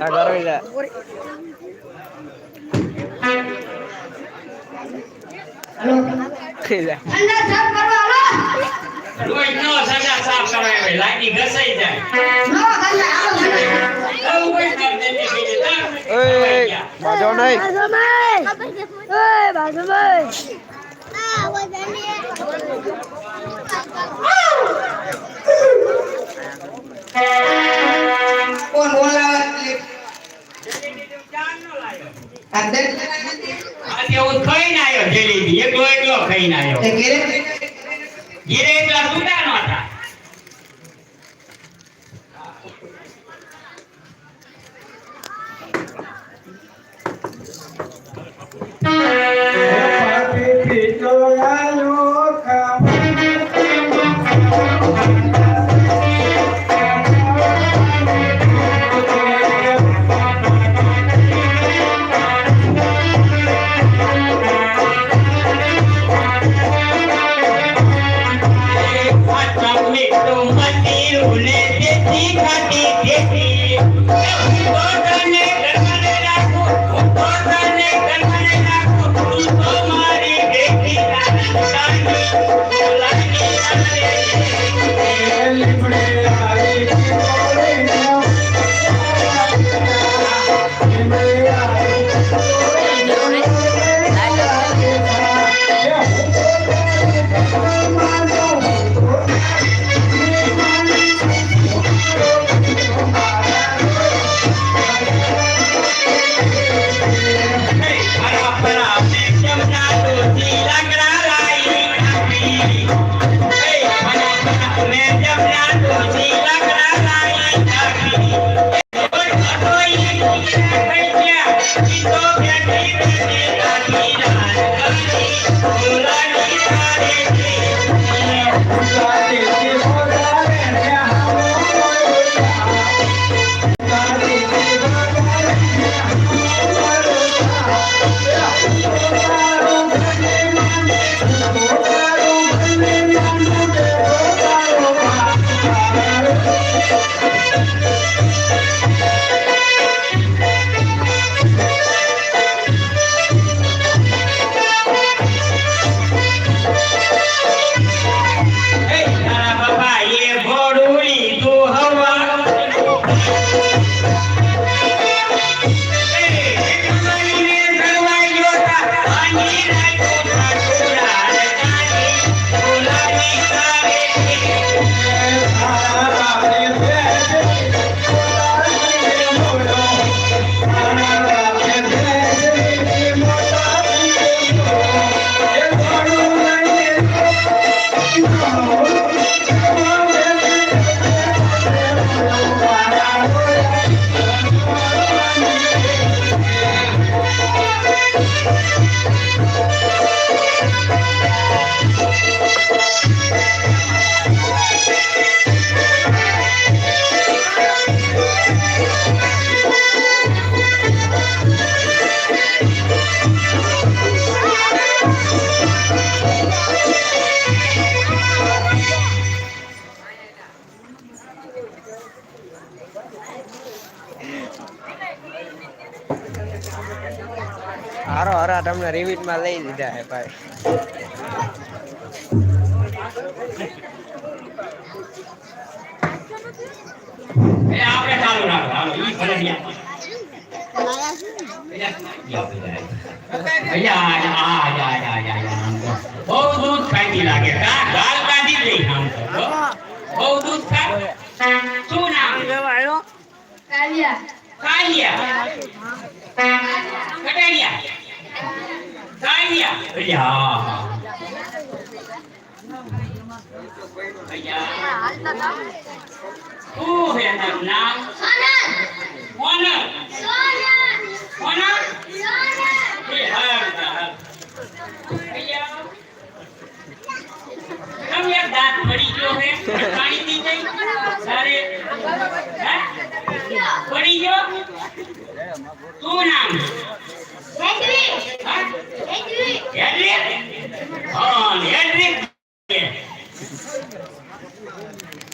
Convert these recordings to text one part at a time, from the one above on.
నాకు గౌరవిల్ల બાજો નહીં બાજો નહીં Ah! આજે હું ખાઈને આવ્યો જલેબી એકલો એકલો ખાઈને આવ્યો. ઘેરે? ઘેરે એટલા સુતા? ઉલે તેથી ખાટી તેથી હમણાં રિવિટમાં લઈ લીધા હે ભાઈ. આપણે દૂધ ખાતી દૂધ શું નામ? કાલિયા. કાલિયા અયા અયા શું હે નામ કોણ કોણ એ હાર હાર અયા કેમ યાર દાંત પડી ગયો હે પાણી પી ગઈ સારે હે પડી ગયો શું નામ હા હેડ્રિક હા હેડ્રિક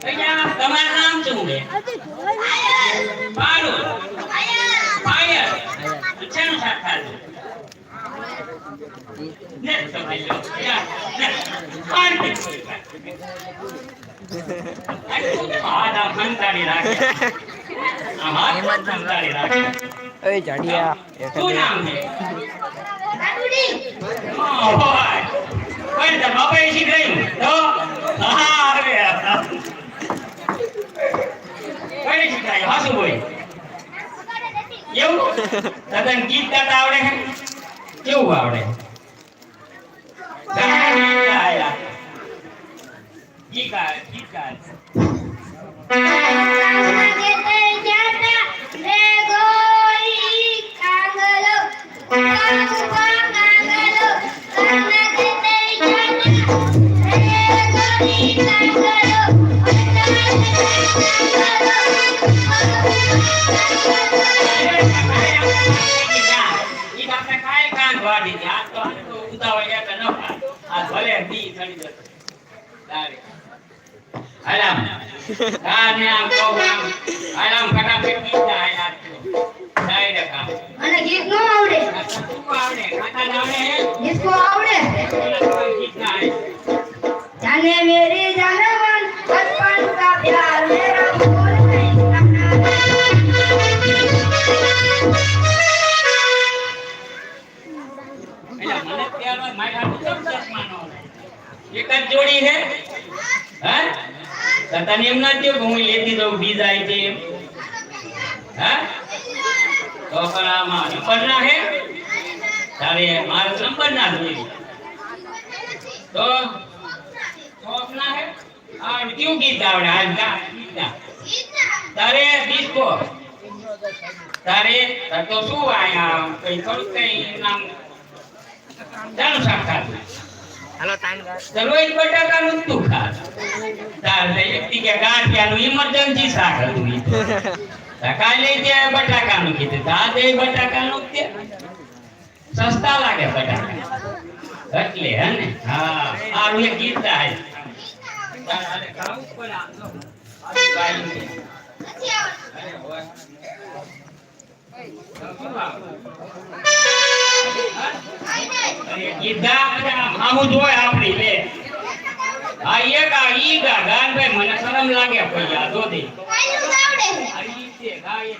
અહીંયા તમારું નામ શું છે મારું ફાયર શેનું શાક ખાધું ને તમારી લો યાર ને પાણી જાડિયા શું નામ છે પણ. તો? હા? હાસુ બોય. એવું? તને ગીત ગાતા આવડે છે? કેવું આવડે? ગાય, ગીત ગાય. કાંઈ કાન વાળી છે. તો તો ઉતાવળ ન. આજ ભલે ચડી જશે. આરામ. કાને આમ તો આરામ ફટાફટ ગીત ગાય નાખ્યો ગાય રકા મને ગીત નો આવડે. આવડે. કાતા આવડે ગીત કો આવડે. ગીત ગાય જાને મેરે જાનવન બચપન કા પ્યાર મેરા મારો ना ના જોઈએ. તો શોખ ના હે? આ કયું ગીત આવડે? હાલ ગા ગીત ગા તારે ડિસ્કો તારે તો શું આયા? કઈ થોડુંક કઈ નામ ચાલો સાક્ષાત હાલો ચલો એક બટાકાનું જ તું ખા તારે એકથી કે ગાંઠિયાનું ઇમરજન્સી શાક હતું કાલે ત્યાં બટાકાનું કીધું. આજે બટાકાનું જ તે. સસ્તા લાગે બટાકા એટલે હે ને? હા, આ એક ગીત ગાયું આપણી લે. આ એક, આ ઈ ગા, ગાનભાઈ મને શરમ લાગે ભાઈ આ ઈ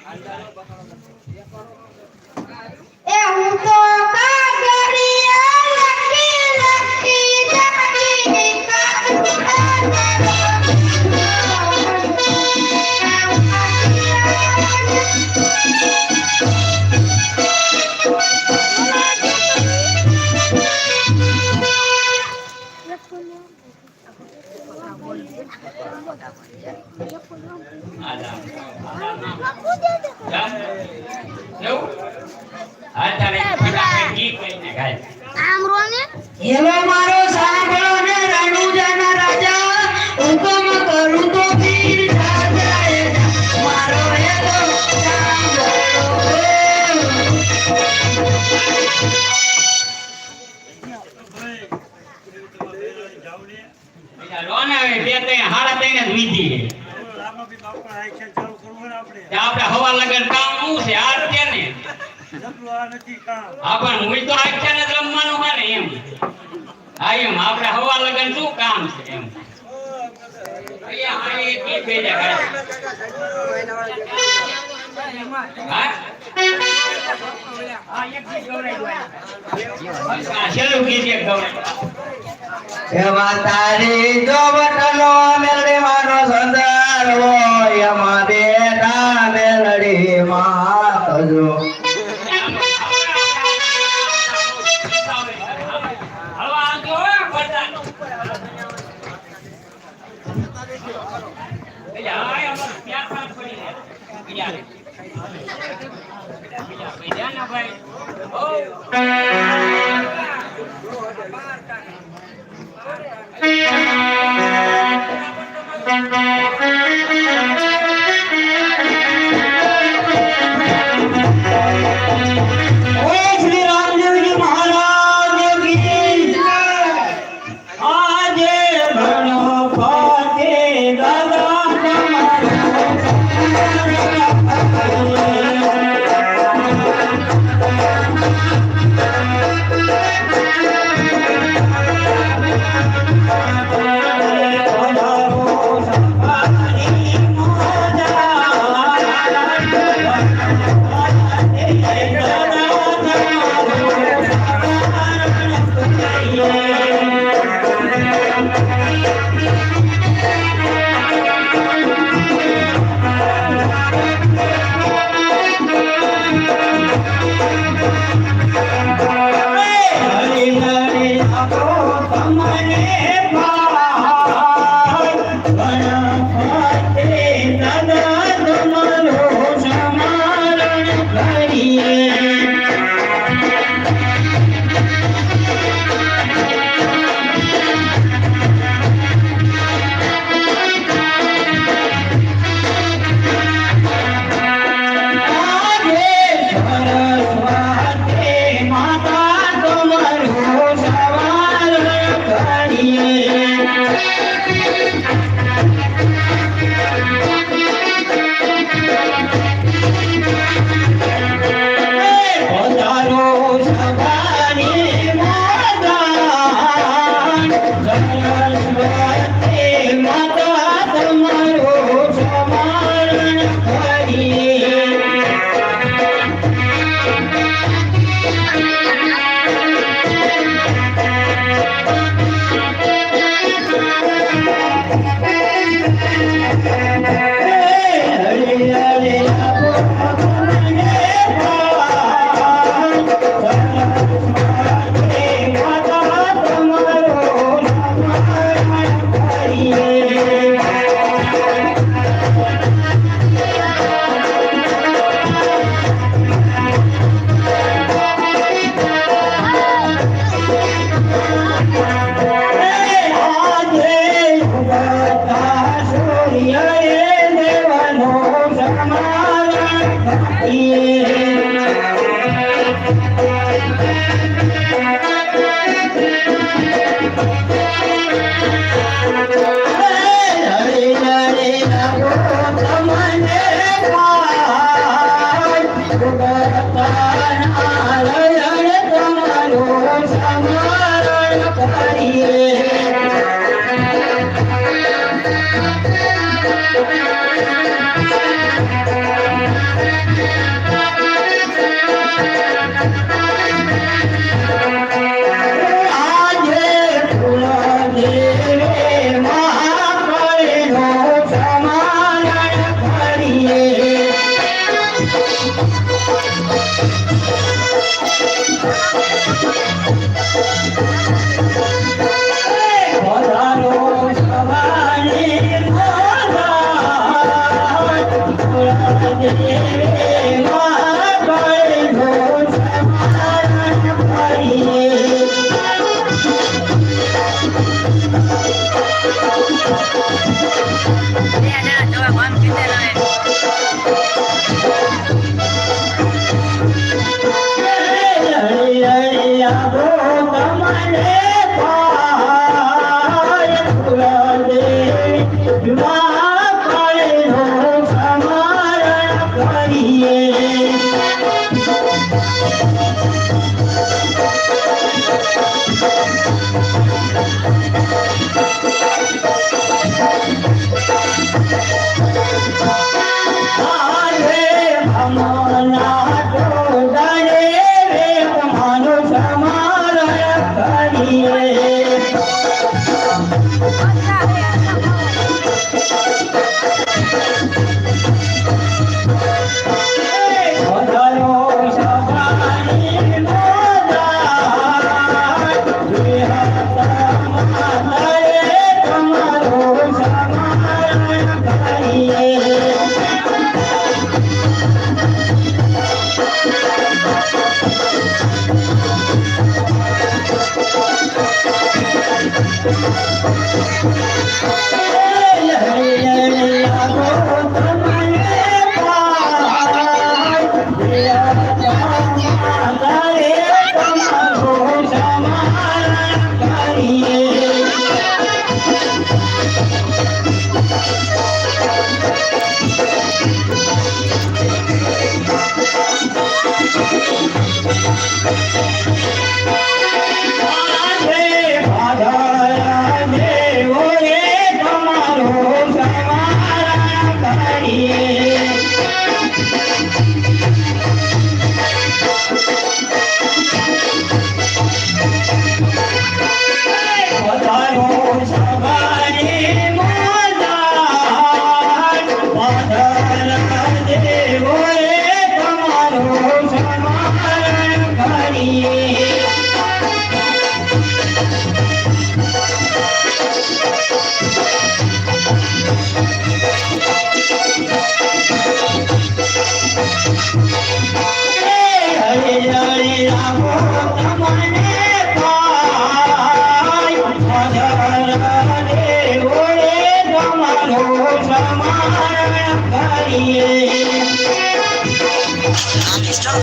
હા પણ હું તો આખ્યા ને રમવાનું હોય એમ. હા એમ. આપણે હવા લગન શું કામ છે એમ. અહીંયા હા એક ગીત Thank you.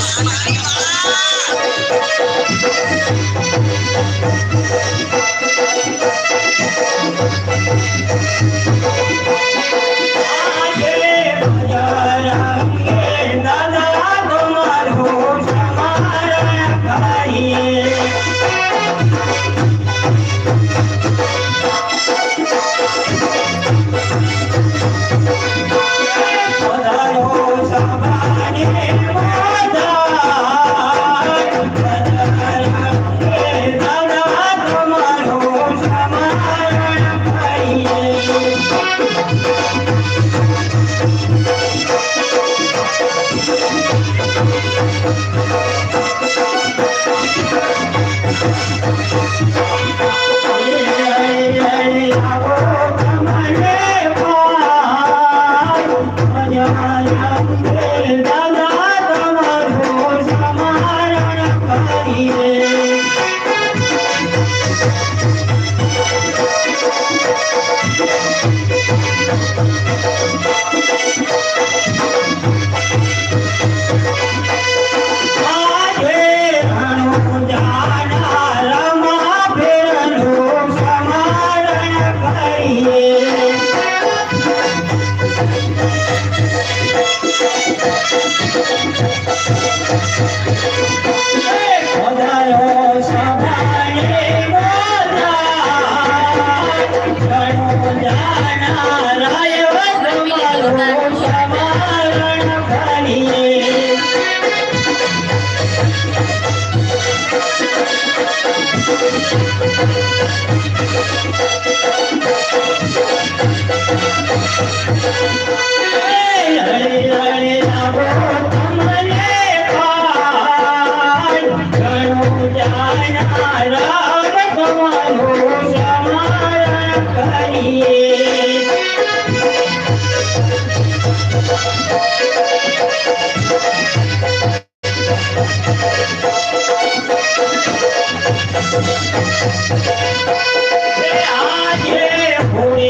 આજે Thank you. સમારણ કરીએ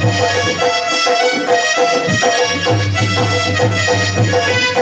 Thank you.